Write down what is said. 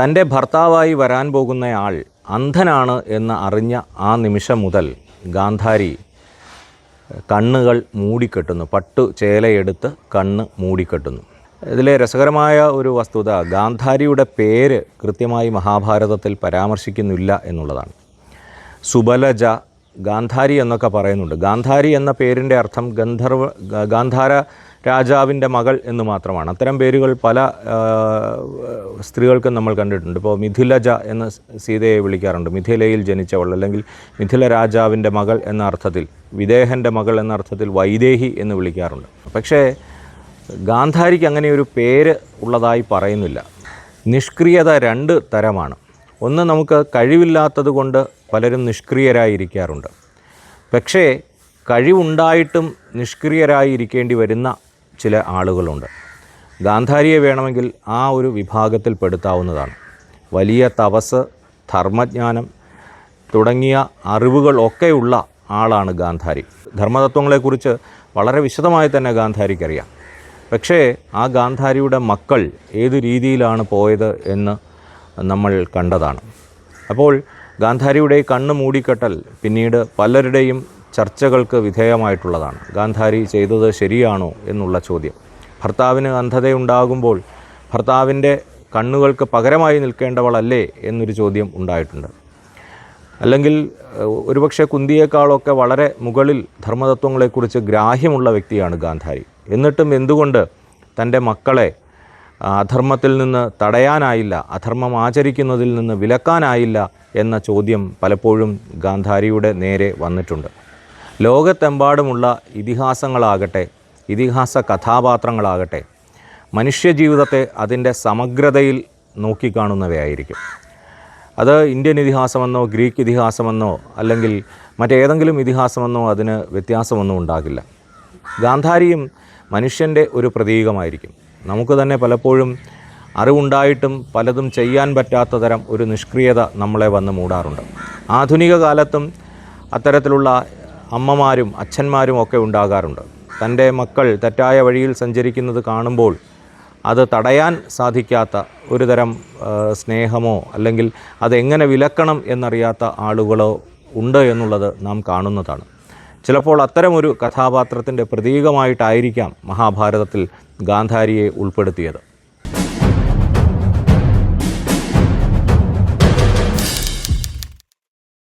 തന്റെ ഭർത്താവായി വരാൻ പോകുന്നയാൾ അന്ധനാണ് എന്ന് അറിഞ്ഞ ആ നിമിഷം മുതൽ ഗാന്ധാരി കണ്ണുകൾ മൂടിക്കെട്ടുന്നു. പട്ടു ചേലയെടുത്ത് കണ്ണ് മൂടിക്കെട്ടുന്നു. ഇതിലെ രസകരമായ ഒരു വസ്തുത ഗാന്ധാരിയുടെ പേര് കൃത്യമായി മഹാഭാരതത്തിൽ പരാമർശിക്കുന്നില്ല എന്നുള്ളതാണ്. സുബലജ ഗാന്ധാരി എന്നൊക്കെ പറയുന്നുണ്ട്. ഗാന്ധാരി എന്ന പേരിന്റെ അർത്ഥം ഗന്ധർവ ഗാന്ധാര രാജാവിന്റെ മകൾ എന്ന് മാത്രമാണ്. അത്തരം പേരുകൾ പല സ്ത്രീകൾക്കും നമ്മൾ കണ്ടിട്ടുണ്ട്. ഇപ്പോൾ മിഥിലജ എന്ന് സീതയെ വിളിക്കാറുണ്ട്. മിഥിലയിൽ ജനിച്ചവൾ അല്ലെങ്കിൽ മിഥില രാജാവിന്റെ മകൾ എന്ന അർത്ഥത്തിൽ വിദേഹന്റെ മകൾ എന്ന അർത്ഥത്തിൽ വൈദേഹി എന്ന് വിളിക്കാറുണ്ട്. പക്ഷേ ഗാന്ധാരിക്ക് അങ്ങനെ ഒരു പേര് ഉള്ളതായി പറയുന്നില്ല. നിഷ്ക്രിയത രണ്ട് തരമാണ്. ഒന്ന് നമുക്ക് കഴിവില്ലാത്തത് കൊണ്ട് പലരും നിഷ്ക്രിയരായിരിക്കാറുണ്ട്. പക്ഷേ കഴിവുണ്ടായിട്ടും നിഷ്ക്രിയരായി ഇരിക്കേണ്ടി വരുന്ന ചില ആളുകളുണ്ട്. ഗാന്ധാരിയെ വേണമെങ്കിൽ ആ ഒരു വിഭാഗത്തിൽ പെടുത്താവുന്നതാണ്. വലിയ തപസ് ധർമ്മജ്ഞാനം തുടങ്ങിയ അറിവുകളൊക്കെയുള്ള ആളാണ് ഗാന്ധാരി. ധർമ്മതത്വങ്ങളെക്കുറിച്ച് വളരെ വിശദമായി തന്നെ ഗാന്ധാരിക്കറിയാം. പക്ഷേ ആ ഗാന്ധാരിയുടെ മക്കൾ ഏത് രീതിയിലാണ് പോയത് എന്ന് നമ്മൾ കണ്ടതാണ്. അപ്പോൾ ഗാന്ധാരിയുടെ കണ്ണ് മൂടിക്കെട്ടൽ പിന്നീട് പലരുടെയും ചർച്ചകൾക്ക് വിധേയമായിട്ടുള്ളതാണ്. ഗാന്ധാരി ചെയ്തത് ശരിയാണോ എന്നുള്ള ചോദ്യം. ഭർത്താവിന് അന്ധതയുണ്ടാകുമ്പോൾ ഭർത്താവിന്റെ കണ്ണുകൾക്ക് പകരമായി നിൽക്കേണ്ടവളല്ലേ എന്നൊരു ചോദ്യം ഉണ്ടായിട്ടുണ്ട്. അല്ലെങ്കിൽ ഒരുപക്ഷെ കുന്തിയേക്കാളൊക്കെ വളരെ മുകളിൽ ധർമ്മതത്വങ്ങളെക്കുറിച്ച് ഗ്രാഹ്യമുള്ള വ്യക്തിയാണ് ഗാന്ധാരി. എന്നിട്ടും എന്തുകൊണ്ട് തന്റെ മക്കളെ അധർമ്മത്തിൽ നിന്ന് തടയാനായില്ല അധർമ്മം ആചരിക്കുന്നതിൽ നിന്ന് വിലക്കാനായില്ല എന്ന ചോദ്യം പലപ്പോഴും ഗാന്ധാരിയുടെ നേരെ വന്നിട്ടുണ്ട്. ലോകത്തെമ്പാടുമുള്ള ഇതിഹാസങ്ങളാകട്ടെ ഇതിഹാസ കഥാപാത്രങ്ങളാകട്ടെ മനുഷ്യജീവിതത്തെ അതിന്റെ സമഗ്രതയിൽ നോക്കിക്കാണുന്നവയായിരിക്കും. അത് ഇന്ത്യൻ ഇതിഹാസമെന്നോ ഗ്രീക്ക് ഇതിഹാസമെന്നോ അല്ലെങ്കിൽ മറ്റേതെങ്കിലും ഇതിഹാസമെന്നോ അതിന് വ്യത്യാസമൊന്നും ഉണ്ടാകില്ല. ഗാന്ധാരിയും മനുഷ്യന്റെ ഒരു പ്രതീകമായിരിക്കും. നമുക്ക് തന്നെ പലപ്പോഴും അറിവുണ്ടായിട്ടും പലതും ചെയ്യാൻ പറ്റാത്ത തരം ഒരു നിഷ്ക്രിയത നമ്മളെ വന്ന് മൂടാറുണ്ട്. ആധുനിക കാലത്തും അത്തരത്തിലുള്ള അമ്മമാരും അച്ഛന്മാരും ഒക്കെ ഉണ്ടാകാറുണ്ട്. തന്റെ മക്കൾ തെറ്റായ വഴിയിൽ സഞ്ചരിക്കുന്നത് കാണുമ്പോൾ അത് തടയാൻ സാധിക്കാത്ത ഒരു തരം സ്നേഹമോ അല്ലെങ്കിൽ അതെങ്ങനെ വിലക്കണം എന്നറിയാത്ത ആളുകളോ ഉണ്ട് എന്നുള്ളത് നാം കാണുന്നതാണ്. ചിലപ്പോൾ അത്തരമൊരു കഥാപാത്രത്തിന്റെ പ്രതീകമായിട്ടായിരിക്കാം മഹാഭാരതത്തിൽ ഗാന്ധാരിയെ ഉൾപ്പെടുത്തിയത്.